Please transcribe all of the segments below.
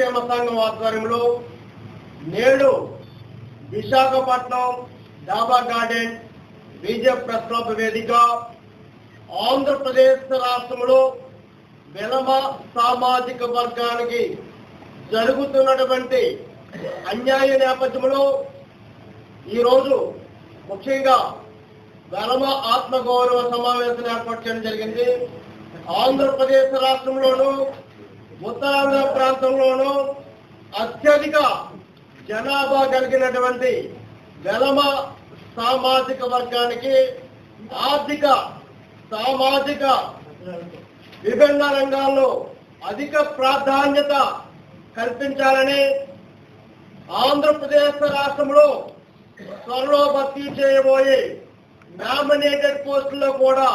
సంక్షేమ సంఘం ఆధ్వర్యంలో నేడు విశాఖపట్నం డాబా గార్డెన్ బీజేపీ ప్రెస్ క్లబ్ వేదిక ఆంధ్రప్రదేశ్ రాష్ట్రంలో వెలమ సామాజిక వర్గానికి జరుగుతున్నటువంటి అన్యాయ నేపథ్యంలో ఈరోజు ముఖ్యంగా వెలమ ఆత్మగౌరవ సమావేశం ఏర్పాటు చేయడం జరిగింది. ఆంధ్రప్రదేశ్ రాష్ట్రంలోనూ ఉత్తరాంధ్ర ప్రాంతంలోనూ అత్యధిక జనాభా కలిగినటువంటి వెలమ సామాజిక వర్గానికి ఆర్థిక సామాజిక విభిన్న రంగాల్లో అధిక ప్రాధాన్యత కల్పించాలని ఆంధ్రప్రదేశ్ రాష్ట్రంలో త్వరలో భర్తీ చేయబోయే నామినేటెడ్ పోస్టుల్లో కూడా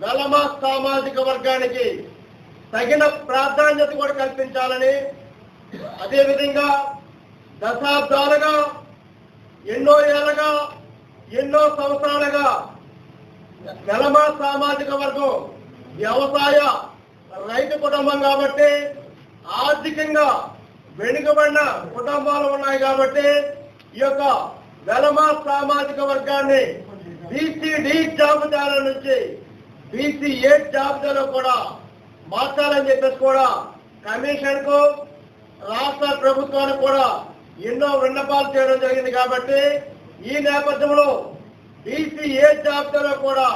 వెలమ సామాజిక వర్గానికి తగిన ప్రాధాన్యత కూడా కల్పించాలని అదేవిధంగా దశాబ్దాలుగా ఎన్నో ఏళ్ళగా ఎన్నో సంవత్సరాలుగా నెలమ సామాజిక వర్గం వ్యవసాయ రైతు కుటుంబం కాబట్టి ఆర్థికంగా వెనుకబడిన కుటుంబాలు ఉన్నాయి కాబట్టి ఈ యొక్క వెలమ సామాజిక వర్గాన్ని బీసీడీ జాబితాల నుంచి బీసీ ఏ జాబితాలో కూడా మార్చాలని చెప్పేసి కూడా కమిషన్కు రాష్ట్ర ప్రభుత్వానికి కూడా ఎన్నో విన్నపాలు చేయడం జరిగింది కాబట్టి ఈ నేపథ్యంలో బీసీ ఏ జాబితాలో కూడా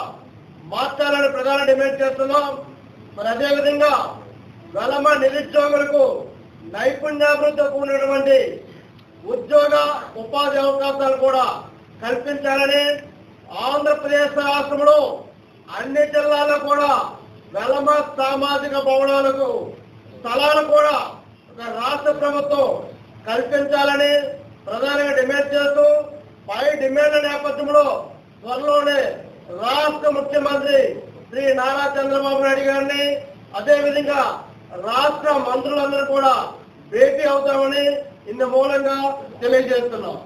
మార్చాలని ప్రధాన డిమాండ్ చేస్తున్నాం. మరి అదేవిధంగా వెలమ నిరుద్యోగులకు నైపుణ్యాభివృద్ధి కూడినటువంటి ఉద్యోగ ఉపాధి అవకాశాలు కూడా కల్పించాలని ఆంధ్రప్రదేశ్ రాష్ట్రంలో అన్ని జిల్లాల్లో కూడా వెలమ సామాజిక భవనాలకు స్థలాలు కూడా ఒక రాష్ట్ర ప్రభుత్వం కల్పించాలని ప్రధానంగా డిమాండ్ చేస్తూ పై డిమాండ్ల నేపథ్యంలో త్వరలోనే రాష్ట్ర ముఖ్యమంత్రి శ్రీ నారా చంద్రబాబు నాయుడు గారిని అదేవిధంగా రాష్ట్ర మంత్రులందరూ కూడా భేటీ అవుతామని ఇందు మూలంగా తెలియజేస్తున్నాం.